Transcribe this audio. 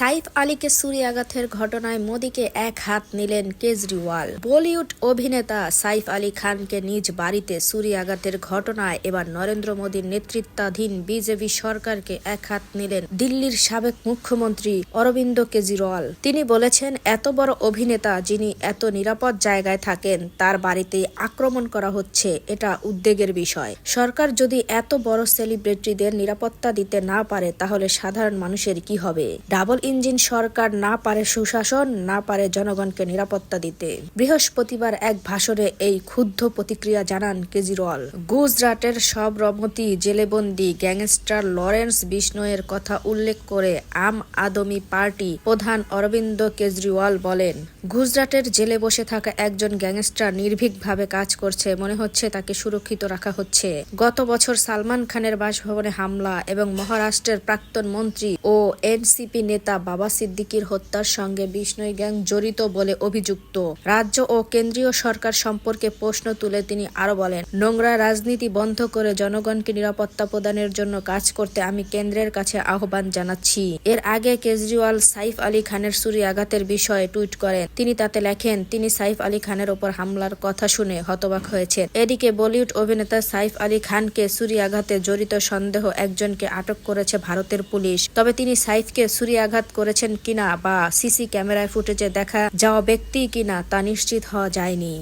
সাইফ আলীকে ছুরি আঘাতের ঘটনায় মোদীকে এক হাত নিলেন কেজরিওয়াল। বলিউড অভিনেতা সাইফ আলী খানকে নিজ বাড়িতে ছুরি আঘাতের ঘটনায় এবার নরেন্দ্র মোদীর নেতৃত্বাধীন বিজেপি সরকারকে এক হাত নিলেন দিল্লির সাবেক মুখ্যমন্ত্রী অরবিন্দ কেজরিওয়াল। তিনি বলেছেন, এত বড় অভিনেতা যিনি এত নিরাপদ জায়গায় থাকেন, তার বাড়িতে আক্রমণ করা হচ্ছে, এটা উদ্বেগের বিষয়। সরকার যদি এত বড় সেলিব্রিটিদের নিরাপত্তা দিতে না পারে, তাহলে সাধারণ মানুষের কি হবে? ডাবল ইঞ্জিন সরকার না পারে সুশাসন, না পারে জনগণকে নিরাপত্তা দিতে। বৃহস্পতিবার এক ভাষণে এই ক্ষুব্ধ প্রতিক্রিয়া জানান কেজরিওয়াল। গুজরাটের সব রমতি জেলেবন্দি গ্যাংস্টার লরেন্স বিষ্ণয়ের কথা উল্লেখ করে আম আদমি পার্টি প্রধান অরবিন্দ কেজরিওয়াল বলেন, গুজরাটের জেলে বসে থাকা একজন গ্যাংস্টার নির্ভীকভাবে কাজ করছে, মনে হচ্ছে তাকে সুরক্ষিত রাখা হচ্ছে। গত বছর সালমান খানের বাসভবনে হামলা এবং মহারাষ্ট্রের প্রাক্তন মন্ত্রী ও এনসিপি নেতা বাবা সিদ্দিকির হত্যার সঙ্গে বিষ্ণই গ্যাং জড়িত বলে অভিযুক্ত। রাজ্য ও কেন্দ্রীয় সরকার সম্পর্কে প্রশ্ন তুলে তিনি আরও বলেন, নোংরা রাজনীতি বন্ধ করে জনগণকে নিরাপত্তা প্রদানের জন্য কাজ করতে আমি কেন্দ্রের কাছে আহ্বান জানাচ্ছি। এর আগে কেজরিওয়াল সাইফ আলী খানের ছুরি আঘাতের বিষয়ে টুইট করেন। তিনি তাতে লেখেন, তিনি সাইফ আলী খানের ওপর হামলার কথা শুনে হতবাক হয়েছেন। এদিকে বলিউড অভিনেতা সাইফ আলী খানকে ছুরি আঘাতে জড়িত সন্দেহ একজনকে আটক করেছে ভারতের পুলিশ। তবে তিনি সাইফকে ছুরি আঘাত করেছেন কিনা বা সিসি ক্যামেরায় ফুটেজে দেখা যাওয়া ব্যক্তি কিনা তা নিশ্চিত হওয়া যায়নি।